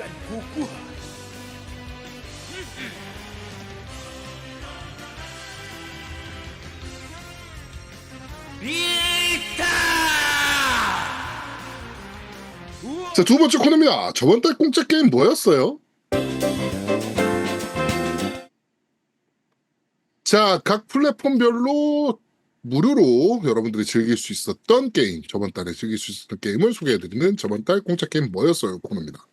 잠깐 복구하. 자, 두 번째 코너입니다. 저번 달 공짜 게임 뭐였어요? 자, 각 플랫폼별로 무료로 여러분들이 즐길 수 있었던 게임, 저번 달에 즐길 수 있었던 게임을 소개해드리는 저번 달 공짜 게임 뭐였어요? 코너입니다.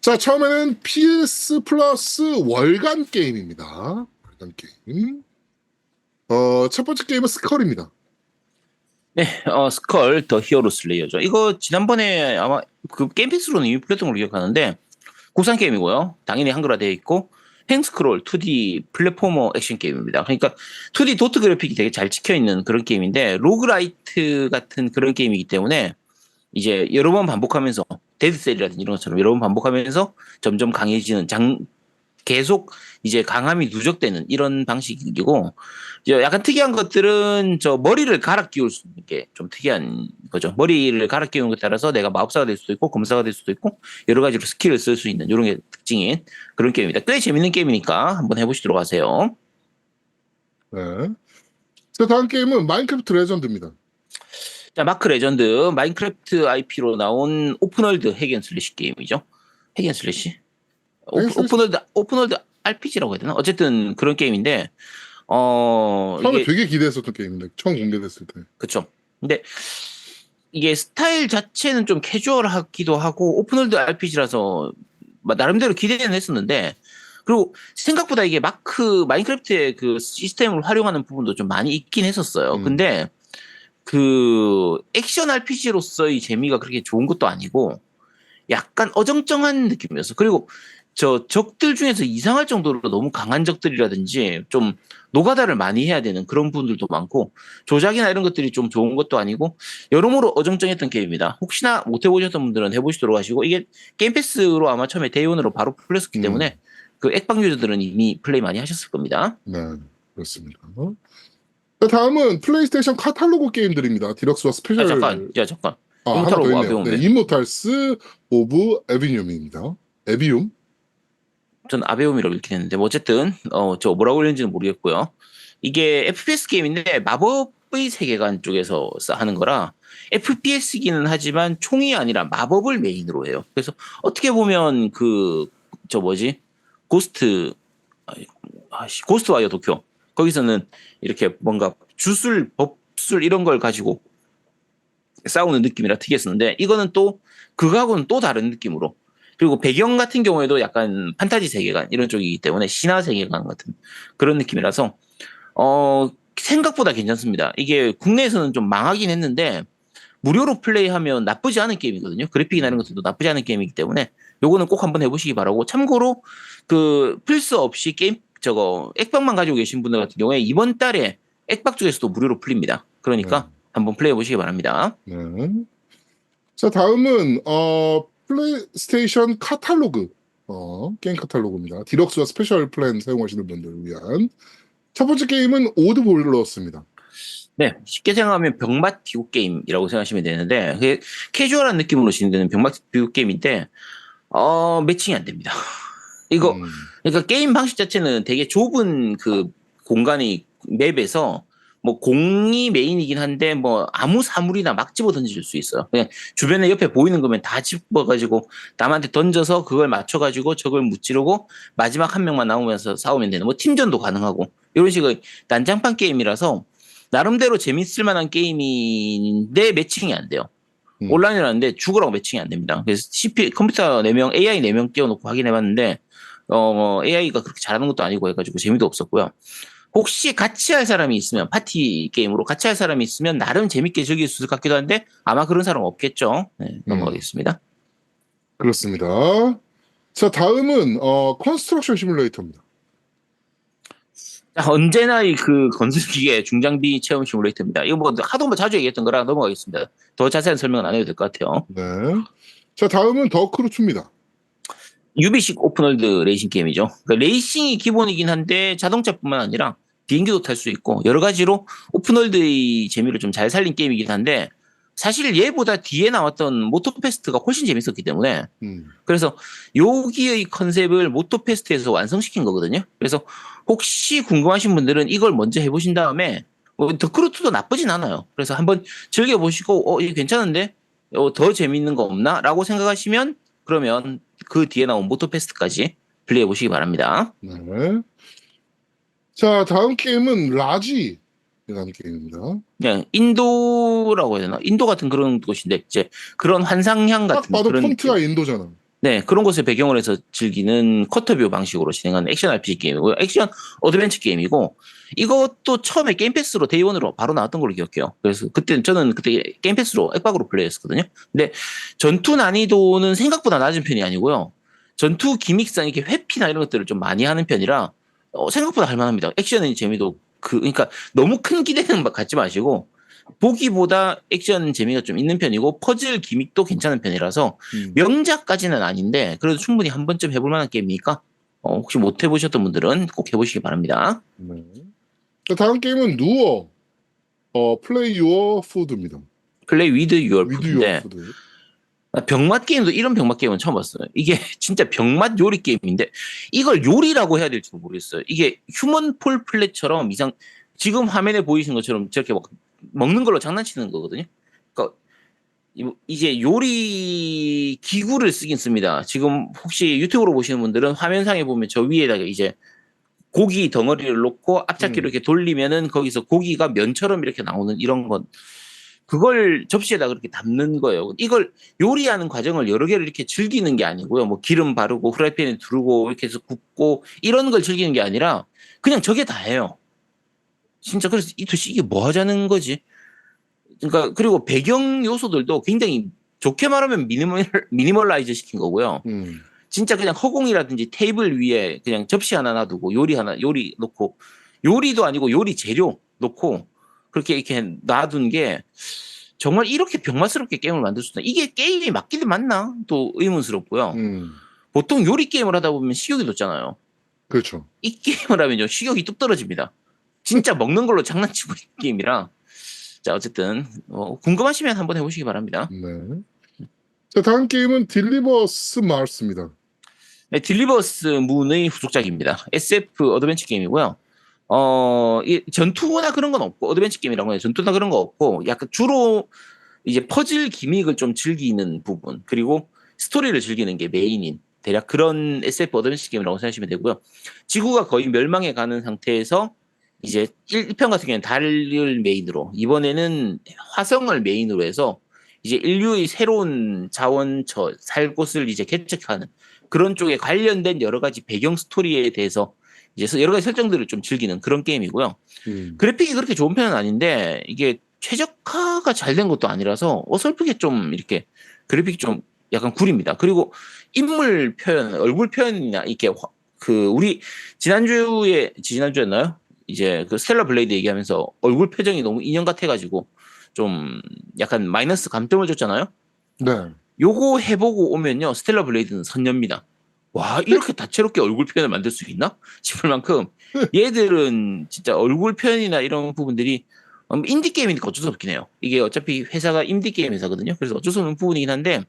자, 처음에는 PS 플러스 월간 게임입니다. 월간 게임. 어, 첫 번째 게임은 스컬입니다. 네, 어, 스컬 더 히어로 슬레이어죠. 이거 지난번에 아마 그 게임 패스로는 이미 풀렸던 걸로 기억하는데 국산 게임이고요. 당연히 한글화되어 있고 횡스크롤 2D 플랫포머 액션 게임입니다. 그러니까 2D 도트 그래픽이 되게 잘 찍혀 있는 그런 게임인데 로그라이트 같은 그런 게임이기 때문에 이제 여러 번 반복하면서 데드셀이라든지 이런 것처럼 여러 번 반복하면서 점점 강해지는 장 계속 이제 강함이 누적되는 이런 방식이고 이제 약간 특이한 것들은 저 머리를 갈아 끼울 수 있는 게 좀 특이한 거죠. 머리를 갈아 끼우는 것에 따라서 내가 마법사가 될 수도 있고 검사가 될 수도 있고 여러 가지로 스킬을 쓸 수 있는 이런 게 특징인 그런 게임입니다. 꽤 재밌는 게임이니까 한번 해보시도록 하세요. 네. 자, 다음 게임은 마인크래프트 레전드입니다. 자 마크 레전드 마인크래프트 IP로 나온 오픈월드 핵앤슬래시 게임이죠. 핵앤슬래시? 오픈월드 오픈월드 RPG라고 해야 되나? 어쨌든 그런 게임인데 어 처음에 되게 기대했었던 게임인데, 처음 공개됐을 때. 그쵸. 근데 이게 스타일 자체는 좀 캐주얼하기도 하고 오픈월드 RPG라서 나름대로 기대는 했었는데 그리고 생각보다 이게 마크 마인크래프트의 그 시스템을 활용하는 부분도 좀 많이 있긴 했었어요. 음. 근데 그 액션 RPG로서의 재미가 그렇게 좋은 것도 아니고 약간 어정쩡한 느낌이었어. 그리고 저 적들 중에서 이상할 정도로 너무 강한 적들이라든지 좀 노가다를 많이 해야 되는 그런 부분들도 많고 조작이나 이런 것들이 좀 좋은 것도 아니고 여러모로 어정쩡했던 게임입니다. 혹시나 못 해보셨던 분들은 해보시도록 하시고 이게 게임 패스로 아마 처음에 대원으로 바로 풀렸기 음. 때문에 그 액방 유저들은 이미 플레이 많이 하셨을 겁니다. 네, 그렇습니다. 자, 다음은 플레이스테이션 카탈로그 게임들입니다. 디럭스와 스페셜. 아 잠깐, 야 잠깐. 아, 하나 더 있네요. 네, 임모탈스 오브 에비뇽입니다. 에비움. 전 아베옴이라고 읽긴 했는데 뭐 어쨌든 어 저 뭐라고 읽는지는 모르겠고요. 이게 FPS 게임인데 마법의 세계관 쪽에서 싸- 하는 거라 FPS기는 하지만 총이 아니라 마법을 메인으로 해요. 그래서 어떻게 보면 그 저 뭐지 고스트 아씨 고스트 와이어 도쿄 거기서는 이렇게 뭔가 주술 법술 이런 걸 가지고 싸우는 느낌이라 특이했었는데 이거는 또 그거하고는 또 다른 느낌으로 그리고 배경 같은 경우에도 약간 판타지 세계관 이런 쪽이기 때문에 신화 세계관 같은 그런 느낌이라서 어 생각보다 괜찮습니다. 이게 국내에서는 좀 망하긴 했는데 무료로 플레이하면 나쁘지 않은 게임이거든요. 그래픽이나 이런 것들도 나쁘지 않은 게임이기 때문에 요거는 꼭 한번 해보시기 바라고 참고로 그 필수 없이 게임 저거 액박만 가지고 계신 분들 같은 경우에 이번 달에 액박 쪽에서도 무료로 풀립니다. 그러니까 네. 한번 플레이해 보시기 바랍니다. 네. 자, 다음은 어 플레이스테이션 카탈로그. 어, 게임 카탈로그입니다. 디럭스와 스페셜 플랜 사용하시는 분들을 위한 첫 번째 게임은 오드 볼러스입니다. 네, 쉽게 생각하면 병맛 비교 게임이라고 생각하시면 되는데 그게 캐주얼한 느낌으로 진행되는 병맛 비교 게임인데 어 매칭이 안 됩니다. 이거 음, 그러니까 게임 방식 자체는 되게 좁은 그 공간이 맵에서 뭐 공이 메인이긴 한데 뭐 아무 사물이나 막 집어 던질 수 있어요. 그냥 주변에 옆에 보이는 거면 다 집어가지고 남한테 던져서 그걸 맞춰가지고 적을 무찌르고 마지막 한 명만 나오면서 싸우면 되는 뭐 팀전도 가능하고 이런 식의 난장판 게임이라서 나름대로 재밌을 만한 게임인데 매칭이 안 돼요. 음. 온라인이라는데 죽으라고 매칭이 안 됩니다. 그래서 CPU 컴퓨터 4명, AI 4명 띄워놓고 확인해봤는데 어, AI가 그렇게 잘하는 것도 아니고 해가지고 재미도 없었고요. 혹시 같이 할 사람이 있으면 파티 게임으로 같이 할 사람이 있으면 나름 재밌게 즐길 수 있을 것 같기도 한데 아마 그런 사람 없겠죠. 네, 넘어가겠습니다. 그렇습니다. 자, 다음은 어 컨스트럭션 시뮬레이터입니다. 자, 언제나 이그 건설기계 중장비 체험 시뮬레이터입니다. 이거 뭐 하도 뭐 자주 얘기했던 거라 넘어가겠습니다. 더 자세한 설명은 안 해도 될 것 같아요. 네. 자, 다음은 더 크루츠입니다. 유비식 오픈월드 레이싱 게임이죠. 그러니까 레이싱이 기본이긴 한데 자동차뿐만 아니라 비행기도 탈 수 있고 여러 가지로 오픈월드의 재미를 좀 잘 살린 게임이긴 한데 사실 얘보다 뒤에 나왔던 모토페스트가 훨씬 재밌었기 때문에 음. 그래서 여기의 컨셉을 모토페스트에서 완성시킨 거거든요. 그래서 혹시 궁금하신 분들은 이걸 먼저 해보신 다음에 어, 더크루트도 나쁘진 않아요. 그래서 한번 즐겨보시고 어 이게 괜찮은데 어, 더 재밌는 거 없나? 라고 생각하시면 그러면 그 뒤에 나온 모토페스트까지 플레이해 보시기 바랍니다. 네. 자, 다음 게임은 라지라는 게임입니다. 그냥 인도라고 해야 되나? 인도 같은 그런 곳인데 이제 그런 환상향 딱 같은 봐도 그런 폰트가 인도잖아. 네, 그런 것을 배경으로 해서 즐기는 쿼터뷰 방식으로 진행하는 액션 RPG 게임이고요. 액션 어드벤처 게임이고 이것도 처음에 게임 패스로 데이원으로 바로 나왔던 걸로 기억해요. 그래서 그때 저는 그때 게임 패스로 액박으로 플레이했었거든요. 근데 전투 난이도는 생각보다 낮은 편이 아니고요. 전투 기믹상 이렇게 회피나 이런 것들을 좀 많이 하는 편이라 어, 생각보다 할만합니다. 액션의 재미도 그 그러니까 너무 큰 기대는 갖지 마시고 보기보다 액션 재미가 좀 있는 편이고 퍼즐 기믹도 괜찮은 편이라서 음. 명작까지는 아닌데 그래도 충분히 한 번쯤 해볼 만한 게임이니까 어, 혹시 못 해보셨던 분들은 꼭 해보시기 바랍니다. 네. 자, 다음 게임은 누어 어, 플레이 유어 푸드입니다. 플레이 위드 푸드인데 유어 푸드. 병맛 게임도 이런 병맛 게임은 처음 봤어요. 이게 진짜 병맛 요리 게임인데 이걸 요리라고 해야 될지도 모르겠어요. 이게 휴먼 폴 플랫처럼 이상 지금 화면에 보이시는 것처럼 저렇게 막 먹는 걸로 장난치는 거거든요. 그러니까 이- 이제 요리 기구를 쓰긴 씁니다. 지금 혹시 유튜브로 보시는 분들은 화면상에 보면 저 위에다가 이제 고기 덩어리를 놓고 앞잡기로 음. 이렇게 돌리면은 거기서 고기가 면처럼 이렇게 나오는 이런 건 그걸 접시에다 그렇게 담는 거예요. 이걸 요리하는 과정을 여러 개를 이렇게 즐기는 게 아니고요. 뭐 기름 바르고 후라이팬에 두르고 이렇게 해서 굽고 이런 걸 즐기는 게 아니라 그냥 저게 다예요. 진짜 그래서 이 도대체 이게 뭐 하자는 거지? 그러니까 그리고 배경 요소들도 굉장히 좋게 말하면 미니멀 미니멀라이즈 시킨 거고요. 음. 진짜 그냥 허공이라든지 테이블 위에 그냥 접시 하나 놔두고 요리 하나 요리 놓고 요리도 아니고 요리 재료 놓고 그렇게 이렇게 놔둔 게 정말 이렇게 병맛스럽게 게임을 만들 수 있나 이게 게임이 맞기는 맞나 또 의문스럽고요 음. 보통 요리 게임을 하다 보면 식욕이 높잖아요 그렇죠. 이 게임을 하면요 식욕이 뚝 떨어집니다 진짜 먹는 걸로 장난치고 있는 게임이라 자 어쨌든 어, 궁금하시면 한번 해보시기 바랍니다 네. 자, 다음 게임은 딜리버스 마르스입니다. 네, 딜리버스 문의 후속작입니다. SF 어드벤처 게임이고요. 어, 이 전투나 그런 건 없고, 어드벤처 게임이라고 해요. 전투나 그런 거 없고, 약간 주로 이제 퍼즐 기믹을 좀 즐기는 부분, 그리고 스토리를 즐기는 게 메인인, 대략 그런 SF 어드벤처 게임이라고 생각하시면 되고요. 지구가 거의 멸망해 가는 상태에서 이제 1편 같은 경우에는 달을 메인으로, 이번에는 화성을 메인으로 해서 이제 인류의 새로운 자원처, 살 곳을 이제 개척하는 그런 쪽에 관련된 여러 가지 배경 스토리에 대해서 이제 여러 가지 설정들을 좀 즐기는 그런 게임이고요. 음. 그래픽이 그렇게 좋은 편은 아닌데 이게 최적화가 잘 된 것도 아니라서 어설프게 좀 이렇게 그래픽이 좀 약간 구립니다. 그리고 인물 표현, 얼굴 표현이나 이렇게 화- 그 우리 지난주에 지난주였나요? 이제 그 스텔라 블레이드 얘기하면서 얼굴 표정이 너무 인형 같아가지고 좀 약간 마이너스 감점을 줬잖아요. 네. 요거 해보고 오면요 스텔라 블레이드는 선녀입니다. 와 이렇게 다채롭게 얼굴 표현을 만들 수 있나 싶을 만큼 얘들은 진짜 얼굴 표현이나 이런 부분들이 음, 인디 게임이니까 어쩔 수 없긴 해요. 이게 어차피 회사가 인디 게임 회사거든요. 그래서 어쩔 수 없는 부분이긴 한데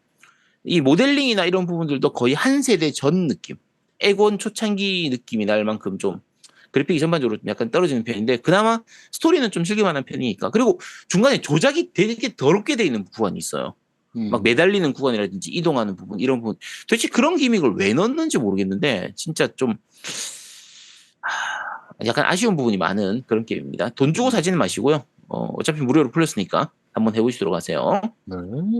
이 모델링이나 이런 부분들도 거의 한 세대 전 느낌, 에곤 초창기 느낌이 날 만큼 좀 그래픽이 전반적으로 좀 약간 떨어지는 편인데 그나마 스토리는 좀 즐길만한 편이니까 그리고 중간에 조작이 되게 더럽게 돼 있는 구간이 있어요. 음. 막 매달리는 구간이라든지 이동하는 부분 이런 부분 도대체 그런 기믹을 왜 넣는지 모르겠는데 진짜 좀 하, 약간 아쉬운 부분이 많은 그런 게임입니다. 돈 주고 사지는 마시고요. 어, 어차피 무료로 풀렸으니까 한번 해보시도록 하세요. 네.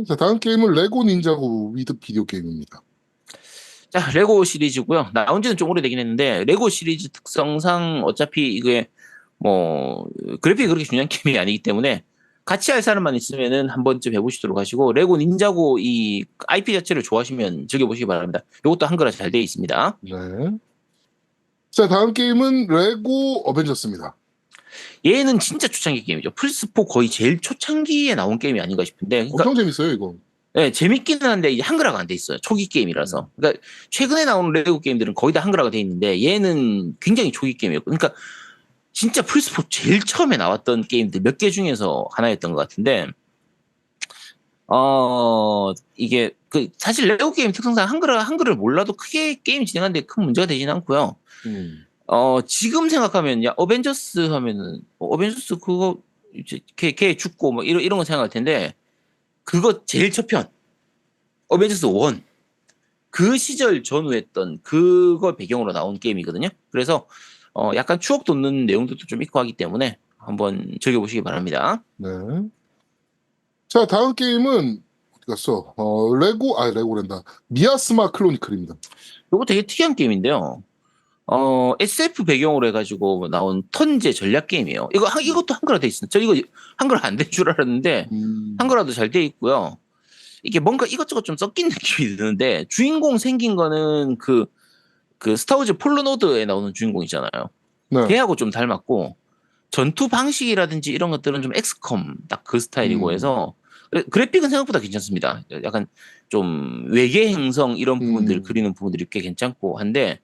자, 다음 게임은 레고 닌자고 위드 비디오 게임입니다. 자 레고 시리즈고요. 나온 지는 좀 오래되긴 했는데 레고 시리즈 특성상 어차피 이게 뭐 그래픽이 그렇게 중요한 게임이 아니기 때문에 같이 할 사람만 있으면은 한 번쯤 해보시도록 하시고 레고 닌자고 이 IP 자체를 좋아하시면 즐겨보시기 바랍니다. 이것도 한글화 잘 되어 있습니다. 네. 자, 다음 게임은 레고 어벤져스입니다. 얘는 진짜 초창기 게임이죠. 플스4 거의 제일 초창기에 나온 게임이 아닌가 싶은데, 그러니까 엄청 재밌어요, 이거. 네, 재밌기는 한데 이제 한글화가 안 돼 있어요. 초기 게임이라서. 그러니까 최근에 나온 레고 게임들은 거의 다 한글화가 돼 있는데 얘는 굉장히 초기 게임이었고, 그러니까 진짜 플스4 제일 처음에 나왔던 게임들 몇 개 중에서 하나였던 것 같은데 어 이게 그 사실 레고 게임 특성상 한글을 한글을 몰라도 크게 게임 진행하는데 큰 문제가 되진 않고요. 음. 어 지금 생각하면 야 어벤져스 하면은 어, 어벤져스 그거 이제 걔, 걔 죽고 뭐 이런 이런 거 생각할 텐데 그거 제일 첫편 어벤져스 1. 그 시절 전후했던 그걸 배경으로 나온 게임이거든요. 그래서 어 약간 추억 돋는 내용들도 좀 있고 하기 때문에 한번 즐겨보시기 바랍니다. 네. 자, 다음 게임은 어디 갔어? 어, 레고, 아, 레고랜다. 미아스마 클로니클입니다. 이거 되게 특이한 게임인데요. 어, SF 배경으로 해가지고 나온 턴제 전략 게임이에요. 이거, 한- 이것도 한글화 돼 있습니다. 저 이거 한글화 안될줄 알았는데, 음. 한글화도 잘 돼 있고요. 이게 뭔가 이것저것 좀 섞인 느낌이 드는데, 주인공 생긴 거는 그, 그 스타워즈 폴로노드에 나오는 주인공 있잖아요. 네. 걔하고 좀 닮았고, 전투 방식이라든지 이런 것들은 좀 엑스컴 딱 그 스타일이고 음. 해서, 그래- 그래픽은 생각보다 괜찮습니다. 약간 좀 외계 행성 이런 부분들 음. 그리는 부분들이 꽤 괜찮고 한데,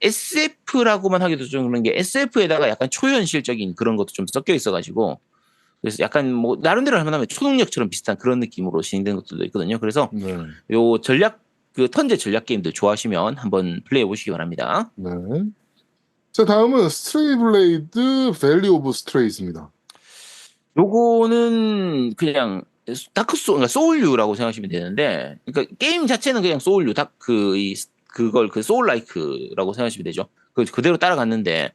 SF라고만 하기도 좀 그런 게 SF에다가 약간 초현실적인 그런 것도 좀 섞여 있어가지고, 그래서 약간 뭐 나름대로 할만하면 초능력처럼 비슷한 그런 느낌으로 진행되는 것들도 있거든요. 그래서 네. 요 전략 그 턴제 전략 게임들 좋아하시면 한번 플레이해 보시기 바랍니다. 네. 자, 다음은 스트레이 블레이드 밸리 오브 스트레이즈입니다. 요거는 그냥 다크 소 그러니까 소울류라고 생각하시면 되는데, 그러니까 게임 자체는 그냥 소울류 다크 이 그걸 그 소울 라이크라고 생각하시면 되죠. 그 그대로 따라갔는데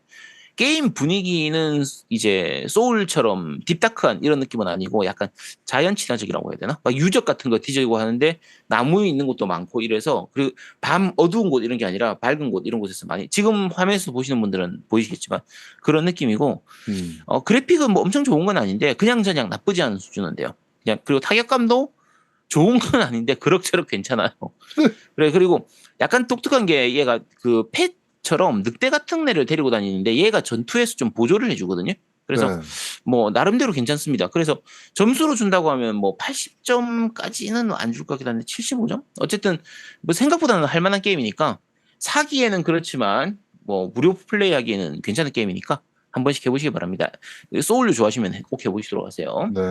게임 분위기는 이제 소울처럼 딥다크한 이런 느낌은 아니고 약간 자연 친화적이라고 해야 되나? 막 유적 같은 거 뒤지고 하는데 나무 있는 곳도 많고 이래서 그리고 밤 어두운 곳 이런 게 아니라 밝은 곳 이런 곳에서 많이 지금 화면에서 보시는 분들은 보이시겠지만 그런 느낌이고 음. 어, 그래픽은 뭐 엄청 좋은 건 아닌데 그냥 저냥 나쁘지 않은 수준인데요. 그냥 그리고 타격감도 좋은 건 아닌데 그럭저럭 괜찮아요. 그래 그리고 약간 독특한 게 얘가 그 펫처럼 늑대 같은 애를 데리고 다니는데 얘가 전투에서 좀 보조를 해주거든요. 그래서 네. 뭐 나름대로 괜찮습니다. 그래서 점수로 준다고 하면 뭐 80점까지는 안 줄 것 같긴 한데 75점? 어쨌든 뭐 생각보다는 할 만한 게임이니까 사기에는 그렇지만 뭐 무료 플레이하기에는 괜찮은 게임이니까 한 번씩 해보시기 바랍니다. 소울류 좋아하시면 꼭 해보시도록 하세요. 네.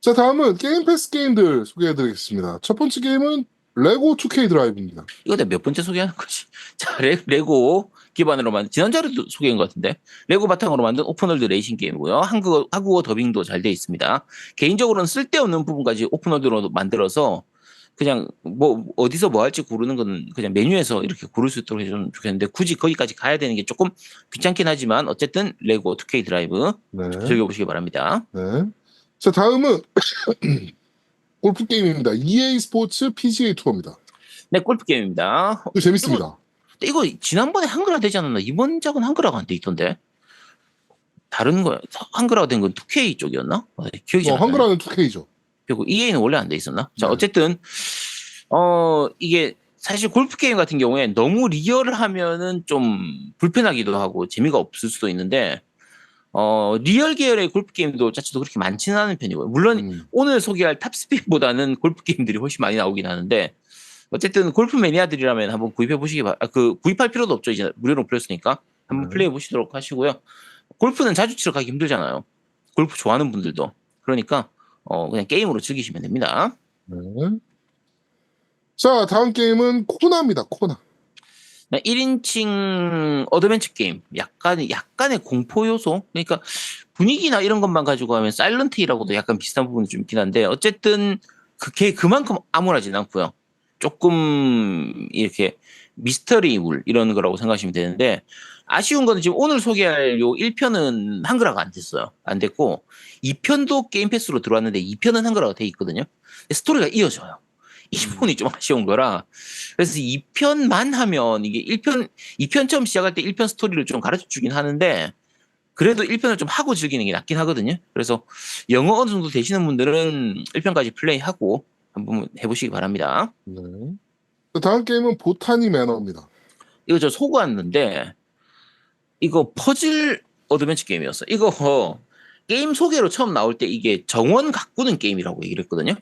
자, 다음은 게임 패스 게임들 소개해드리겠습니다. 첫 번째 게임은 레고 2K 드라이브입니다. 이거 내가 몇 번째 소개하는 거지? 자, 레, 고 기반으로 만든 지난주에도 소개한 것 같은데 레고 바탕으로 만든 오픈월드 레이싱 게임이고요. 한국어 한국어 더빙도 잘돼 있습니다. 개인적으로는 쓸데없는 부분까지 오픈월드로 만들어서 그냥 뭐 어디서 뭐 할지 고르는 건 그냥 메뉴에서 이렇게 고를 수 있도록 해주면 좋겠는데 굳이 거기까지 가야 되는 게 조금 귀찮긴 하지만 어쨌든 레고 2K 드라이브 네. 즐겨보시기 바랍니다. 네. 자, 다음은 골프 게임입니다. EA 스포츠 PGA 투어입니다. 네, 골프 게임입니다. 이거 재밌습니다. 근데 이거 지난번에 한글화 되지 않았나? 이번 작은 한글화가 안 돼 있던데. 다른 거야. 한글화가 된건 2K 쪽이었나? 어, 기억이 잘 어, 안. 한글화는 2K죠. 그리고 EA는 원래 안 돼 있었나? 자, 네. 어쨌든 어 이게 사실 골프 게임 같은 경우에 너무 리얼하면은 좀 불편하기도 하고 재미가 없을 수도 있는데 어 리얼 계열의 골프 게임도 자체도 그렇게 많지는 않은 편이고요. 물론 음. 오늘 소개할 탑스피드보다는 골프 게임들이 훨씬 많이 나오긴 하는데 어쨌든 골프 매니아들이라면 한번 구입해 보시기 바, 아, 그 구입할 필요도 없죠 이제 무료로 풀렸으니까 한번 네. 플레이해 보시도록 하시고요. 골프는 자주 치러 가기 힘들잖아요. 골프 좋아하는 분들도 그러니까 어 그냥 게임으로 즐기시면 됩니다. 네. 자, 다음 게임은 코나입니다. 코나. 네, 1인칭 어드벤처 게임 약간 약간의 공포 요소 그러니까 분위기나 이런 것만 가지고 하면 사일런트 힐하고도 약간 비슷한 부분이 좀 있긴 한데 어쨌든 그게 그만큼 암울하진 않고요. 조금 이렇게 미스터리물 이런 거라고 생각하시면 되는데 아쉬운 거는 지금 오늘 소개할 요 1편은 한글화가 안 됐어요. 안 됐고 2편도 게임 패스로 들어왔는데 2편은 한글화가 돼 있거든요. 스토리가 이어져요. 이 부분이 좀 아쉬운 거라 그래서 2편만 하면 이게 1편 2편 처음 시작할 때 1편 스토리를 좀 가르쳐 주긴 하는데 그래도 1편을 좀 하고 즐기는 게 낫긴 하거든요. 그래서 영어 어느 정도 되시는 분들은 1편까지 플레이하고 한번 해보시기 바랍니다. 네. 자, 다음 게임은 보타니 매너입니다. 이거 저 속았는데 이거 퍼즐 어드벤처 게임이었어. 이거 게임 소개로 처음 나올 때 이게 정원 가꾸는 게임이라고 얘기를 했거든요.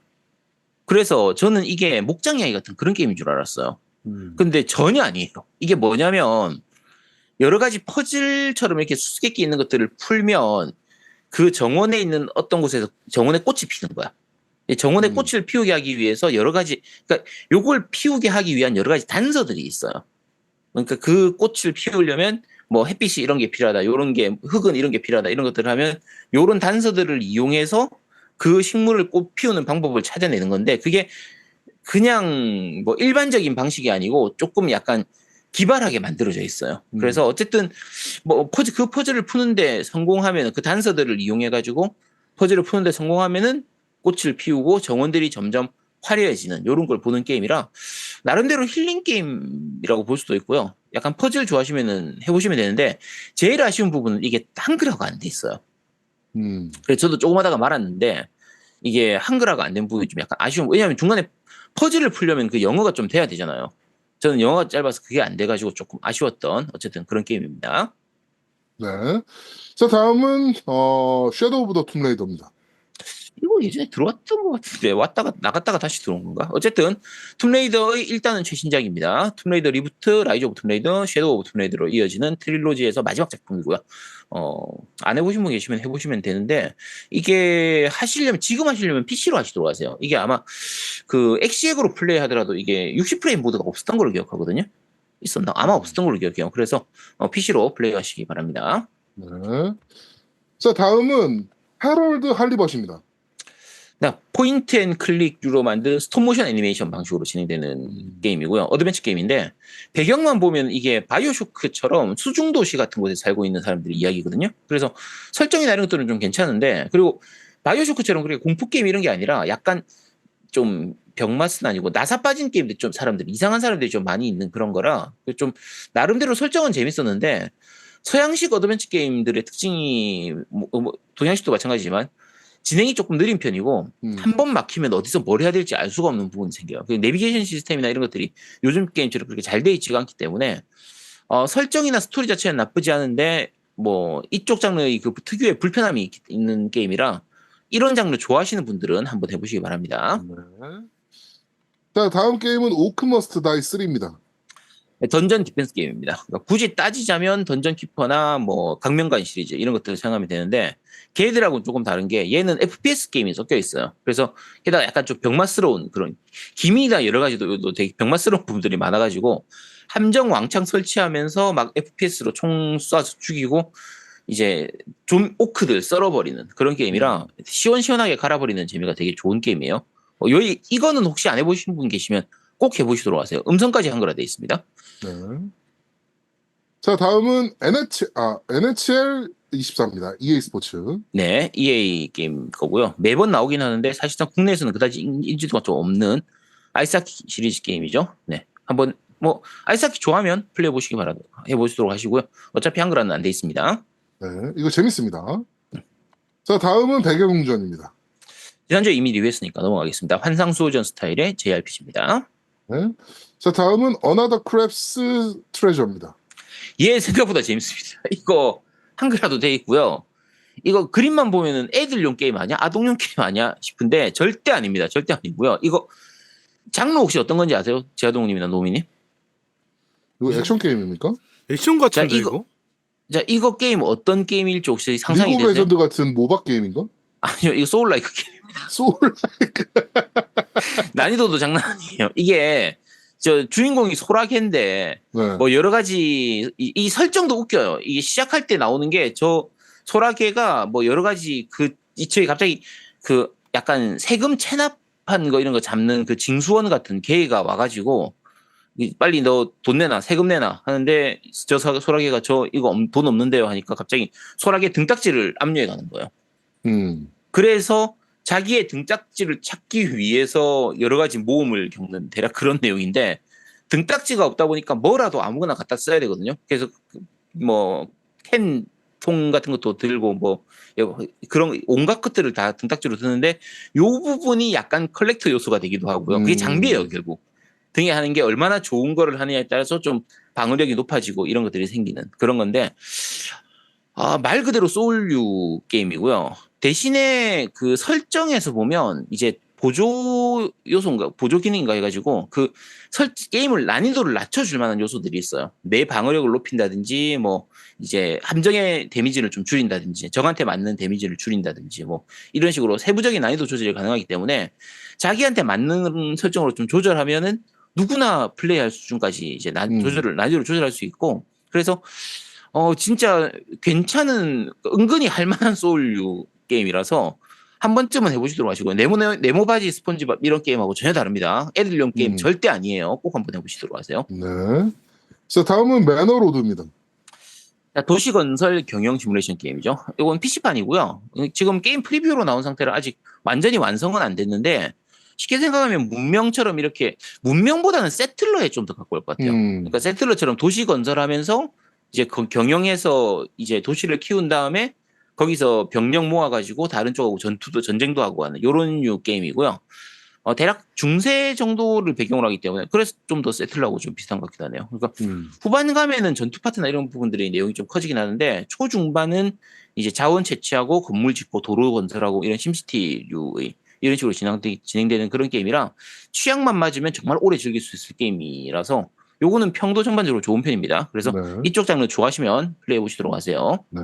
그래서 저는 이게 목장 이야기 같은 그런 게임인 줄 알았어요. 음. 근데 전혀 아니에요. 이게 뭐냐면 여러 가지 퍼즐처럼 이렇게 수수께끼 있는 것들을 풀면 그 정원에 있는 어떤 곳에서 정원에 꽃이 피는 거야. 정원의 음. 꽃을 피우게 하기 위해서 여러 가지 그러니까 요걸 피우게 하기 위한 여러 가지 단서들이 있어요. 그러니까 그 꽃을 피우려면 뭐 햇빛이 이런 게 필요하다. 요런 게 흙은 이런 게 필요하다. 이런 것들을 하면 요런 단서들을 이용해서 그 식물을 꽃 피우는 방법을 찾아내는 건데 그게 그냥 뭐 일반적인 방식이 아니고 조금 약간 기발하게 만들어져 있어요. 음. 그래서 어쨌든 뭐 퍼즐 그 퍼즐을 푸는데 성공하면 그 단서들을 이용해 가지고 퍼즐을 푸는데 성공하면은 꽃을 피우고 정원들이 점점 화려해지는 이런 걸 보는 게임이라 나름대로 힐링 게임이라고 볼 수도 있고요. 약간 퍼즐 좋아하시면은 해보시면 되는데 제일 아쉬운 부분은 이게 한글화가 안 돼 있어요. 음. 그래서 저도 조금 하다가 말았는데 이게 한글화가 안 된 부분이 좀 약간 아쉬운 왜냐하면 중간에 퍼즐을 풀려면 그 영어가 좀 돼야 되잖아요. 저는 영어가 짧아서 그게 안 돼가지고 조금 아쉬웠던 어쨌든 그런 게임입니다. 네. 자, 다음은 어 섀도우 오브 더 툼레이더입니다. 이거 예전에 들어왔던 것 같은데 왔다가 나갔다가 다시 들어온 건가? 어쨌든 툼레이더의 일단은 최신작입니다. 툼레이더 리부트, 라이즈 오브 툼레이더, 섀도우 오브 툼레이더로 이어지는 트릴로지에서 마지막 작품이고요. 어, 안 해보신 분 계시면 해보시면 되는데 이게 하시려면 지금 하시려면 PC로 하시도록 하세요. 이게 아마 그 엑시액으로 플레이하더라도 이게 60프레임 모드가 없었던 걸로 기억하거든요. 있었나? 아마 없었던 걸로 기억해요. 그래서 어, PC로 플레이하시기 바랍니다. 네. 자, 다음은 해럴드 할리벗입니다. 네, 포인트 앤 클릭으로 만든 스톱모션 애니메이션 방식으로 진행되는 음. 게임이고요. 어드벤처 게임인데 배경만 보면 이게 바이오쇼크처럼 수중 도시 같은 곳에 살고 있는 사람들의 이야기거든요. 그래서 설정이나 이런 것들은 좀 괜찮은데 그리고 바이오쇼크처럼 그렇게 공포 게임 이런 게 아니라 약간 좀 병맛은 아니고 나사 빠진 게임들 좀 사람들 이상한 사람들이 좀 많이 있는 그런 거라 좀 나름대로 설정은 재밌었는데 서양식 어드벤처 게임들의 특징이 뭐, 뭐 동양식도 마찬가지지만 진행이 조금 느린 편이고 음. 한번 막히면 어디서 뭘 해야 될지 알 수가 없는 부분이 생겨요. 그 내비게이션 시스템이나 이런 것들이 요즘 게임처럼 그렇게 잘 돼 있지가 않기 때문에 어, 설정이나 스토리 자체는 나쁘지 않은데 뭐 이쪽 장르의 그 특유의 불편함이 있- 있는 게임이라 이런 장르 좋아하시는 분들은 한번 해보시기 바랍니다. 네. 자, 다음 게임은 오크머스트 다이 3입니다. 던전 디펜스 게임입니다. 그러니까 굳이 따지자면 던전 키퍼나 뭐 강명관 시리즈 이런 것들을 생각하면 되는데 걔들하고는 조금 다른 게 얘는 FPS 게임이 섞여 있어요. 그래서 게다가 약간 좀 병맛스러운 그런 기미나 여러 가지도 또 되게 병맛스러운 부분들이 많아가지고 함정 왕창 설치하면서 막 FPS로 총 쏴서 죽이고 이제 좀 오크들 썰어버리는 그런 게임이라 시원시원하게 갈아버리는 재미가 되게 좋은 게임이에요. 어, 요 이거는 혹시 안 해보신 분 계시면 꼭 해보시도록 하세요. 음성까지 돼 있습니다. 네. 자, 다음은 NHL, 아, NHL 24입니다. EA 스포츠. 네, EA 게임 거고요. 매번 나오긴 하는데 사실상 국내에서는 그다지 인- 인지도가 좀 없는 아이스하키 시리즈 게임이죠. 네, 한번 뭐 아이스하키 좋아하면 플레이 보시기 바랍니다. 해보시도록 하시고요. 어차피 한글화는 안 돼 있습니다. 네, 이거 재밌습니다. 자, 다음은 백여궁전입니다. 지난주에 이미 리뷰했으니까 넘어가겠습니다. 환상수호전 스타일의 JRPG입니다. 네. 자, 다음은 어나더 크랩스 트레저입니다. 얘 생각보다 재밌습니다. 이거 한글화도 돼 있고요. 이거 그림만 보면은 애들용 게임 아니야? 아동용 게임 아니야? 싶은데 절대 아닙니다. 절대 아니고요. 이거 장르 혹시 어떤 건지 아세요? 제아동님이나 노미님? 이거 액션 게임입니까? 액션 같은데 자, 이거- 이거? 자, 이거 게임 어떤 게임일지 혹시 상상이 되세요? 레전드 같은 모바 게임인가? 아니요, 이거 소울라이크 게임. 소울. 난이도도 장난 아니에요. 이게 저 주인공이 소라게인데 네. 뭐 여러 가지 이, 이 설정도 웃겨요. 이게 시작할 때 나오는 게 저 소라게가 뭐 여러 가지 그 이쪽에 갑자기 그 약간 세금 체납한 거 이런 거 잡는 그 징수원 같은 개가 와가지고 이 빨리 너 돈 내놔 세금 내놔 하는데 저 소- 소라게가 저 이거 없- 돈 없는데요 하니까 갑자기 소라게 등딱지를 압류해 가는 거예요. 음. 그래서 자기의 등딱지를 찾기 위해서 여러 가지 모험을 겪는 대략 그런 내용인데 등딱지가 없다 보니까 뭐라도 아무거나 갖다 써야 되거든요. 그래서 뭐 캔 통 같은 것도 들고 뭐 그런 온갖 것들을 다 등딱지로 드는데 요 부분이 약간 컬렉터 요소가 되기도 하고요. 그게 음. 장비예요 결국. 등에 하는 게 얼마나 좋은 거를 하느냐에 따라서 좀 방어력이 높아지고 이런 것들이 생기는 그런 건데 아, 말 그대로 소울류 게임이고요. 대신에 그 설정에서 보면 이제 보조 요소인가 보조 기능인가 해가지고 그 설 게임을 난이도를 낮춰줄 만한 요소들이 있어요. 내 방어력을 높인다든지 뭐 이제 함정의 데미지를 좀 줄인다든지 적한테 맞는 데미지를 줄인다든지 뭐 이런 식으로 세부적인 난이도 조절이 가능하기 때문에 자기한테 맞는 설정으로 좀 조절하면은 누구나 플레이할 수준까지 이제 난 음. 조절을 난이도를 조절할 수 있고 그래서 어 진짜 괜찮은 은근히 할 만한 소울류 게임이라서 한 번쯤은 해보시도록 하시고요. 네모 네모 바지 스폰지밥 이런 게임하고 전혀 다릅니다. 애들용 게임 음. 절대 아니에요. 꼭 한번 해보시도록 하세요. 네. 자, 다음은 매너로드입니다. 자, 도시 건설 경영 시뮬레이션 게임이죠. 이건 PC판이고요. 지금 게임 프리뷰로 나온 상태라 아직 완전히 완성은 안 됐는데 쉽게 생각하면 문명처럼 이렇게 문명보다는 세틀러에 좀 더 가까울 것 같아요. 음. 그러니까 세틀러처럼 도시 건설하면서 이제 그 경영해서 이제 도시를 키운 다음에 거기서 병력 모아가지고 다른 쪽하고 전투도 전쟁도 하고 하는 요런 류 게임이고요. 어, 대략 중세 정도를 배경으로 하기 때문에 그래서 좀 더 세틀러하고 좀 비슷한 것 같기도 하네요. 그러니까 음. 후반 가면은 전투 파트나 이런 부분들이 내용이 좀 커지긴 하는데 초중반은 이제 자원 채취하고 건물 짓고 도로 건설하고 이런 심시티류의 이런 식으로 진행되, 진행되는 그런 게임이라 취향만 맞으면 정말 오래 즐길 수 있을 게임이라서 요거는 평도 전반적으로 좋은 편입니다. 그래서 네. 이쪽 장르 좋아하시면 플레이해 보시도록 하세요. 네.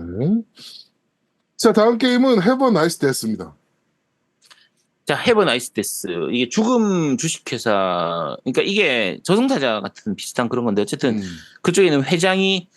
자, 다음 게임은 해버 나이스 데스입니다. 자, 헤븐 아이스 데스. 이게 죽음 주식회사. 그러니까 이게 저승사자 같은 비슷한 그런 건데 어쨌든 음. 그쪽에는 회장이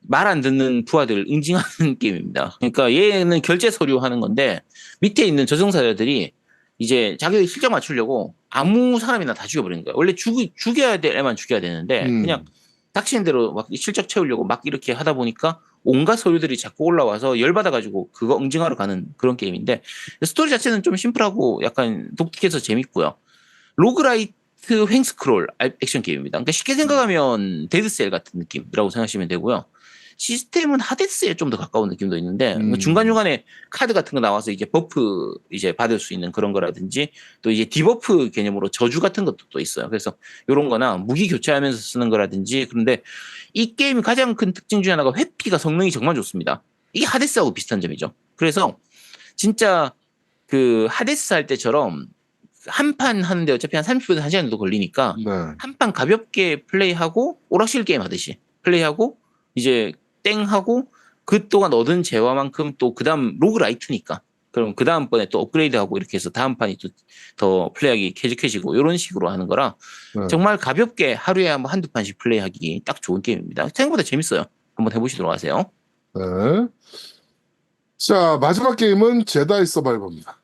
말 안 듣는 부하들을 응징하는 게임입니다. 그러니까 얘는 결제 서류 하는 건데 밑에 있는 저승사자들이 이제 자기들 실적 맞추려고 아무 사람이나 다 죽여버리는 거예요. 원래 죽, 죽여야 될 애만 죽여야 되는데 음. 그냥 닥치는 대로 막 실적 채우려고 막 이렇게 하다 보니까 온갖 서류들이 자꾸 올라와서 열받아가지고 그거 응징하러 가는 그런 게임인데 스토리 자체는 좀 심플하고 약간 독특해서 재밌고요. 로그라이트 횡스크롤 액션 게임입니다. 그러니까 쉽게 생각하면 데드셀 같은 느낌이라고 생각하시면 되고요. 시스템은 하데스에 좀 더 가까운 느낌도 있는데 음. 중간중간에 카드 같은 거 나와서 이제 버프 이제 받을 수 있는 그런 거라든지 또 이제 디버프 개념으로 저주 같은 것도 또 있어요. 그래서 요런 거나 무기 교체하면서 쓰는 거라든지 그런데 이 게임의 가장 큰 특징 중에 하나가 회피가 성능이 정말 좋습니다. 이게 하데스하고 비슷한 점이죠. 그래서 진짜 그 하데스 할 때처럼 한판 하는데 어차피 한 30분, 1시간 정도 걸리니까 네. 한판 가볍게 플레이하고 오락실 게임 하듯이 플레이하고 이제 땡 하고 그 동안 얻은 재화만큼 또 그 다음 로그라이트니까 그럼 그 다음번에 또 업그레이드하고 이렇게 해서 다음 판이 또 더 플레이하기 쾌적해지고 이런 식으로 하는 거라 네. 정말 가볍게 하루에 한번 한두 판씩 플레이하기 딱 좋은 게임입니다. 생각보다 재밌어요. 한번 해보시도록 하세요. 네. 자, 마지막 게임은 제다이 서바이버입니다.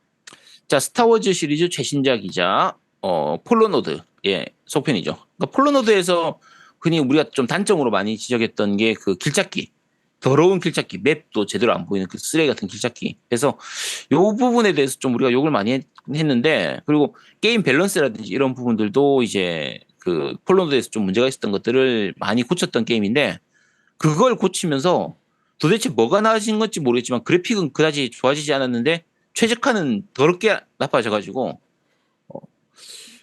자, 스타워즈 시리즈 최신작이자 어, 폴로노드 예 속편이죠. 그러니까 폴로노드에서 흔히 우리가 좀 단점으로 많이 지적했던 게 그 길찾기 더러운 길찾기 맵도 제대로 안 보이는 그 쓰레기 같은 길찾기. 그래서 요 부분에 대해서 좀 우리가 욕을 많이 했, 했는데 그리고 게임 밸런스라든지 이런 부분들도 이제 그 폴로노드에서 좀 문제가 있었던 것들을 많이 고쳤던 게임인데 그걸 고치면서 도대체 뭐가 나아진 건지 모르겠지만 그래픽은 그다지 좋아지지 않았는데 최적화는 더럽게 나빠져가지고 어,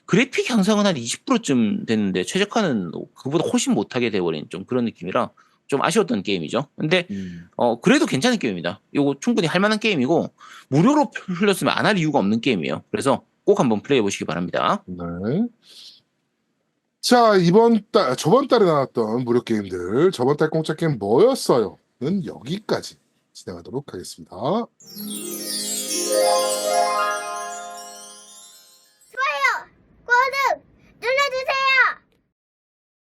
그래픽 향상은 한 20%쯤 됐는데 최적화는 그보다 훨씬 못하게 돼버린 좀 그런 느낌이라 좀 아쉬웠던 게임이죠. 근데 음. 어 그래도 괜찮은 게임입니다. 이거 충분히 할 만한 게임이고 무료로 풀렸으면 안 할 이유가 없는 게임이에요. 그래서 꼭 한번 플레이해 보시기 바랍니다. 네. 자, 이번 달, 저번 달에 나왔던 무료 게임들, 저번 달 공짜 게임 뭐였어요? 는 여기까지 진행하도록 하겠습니다.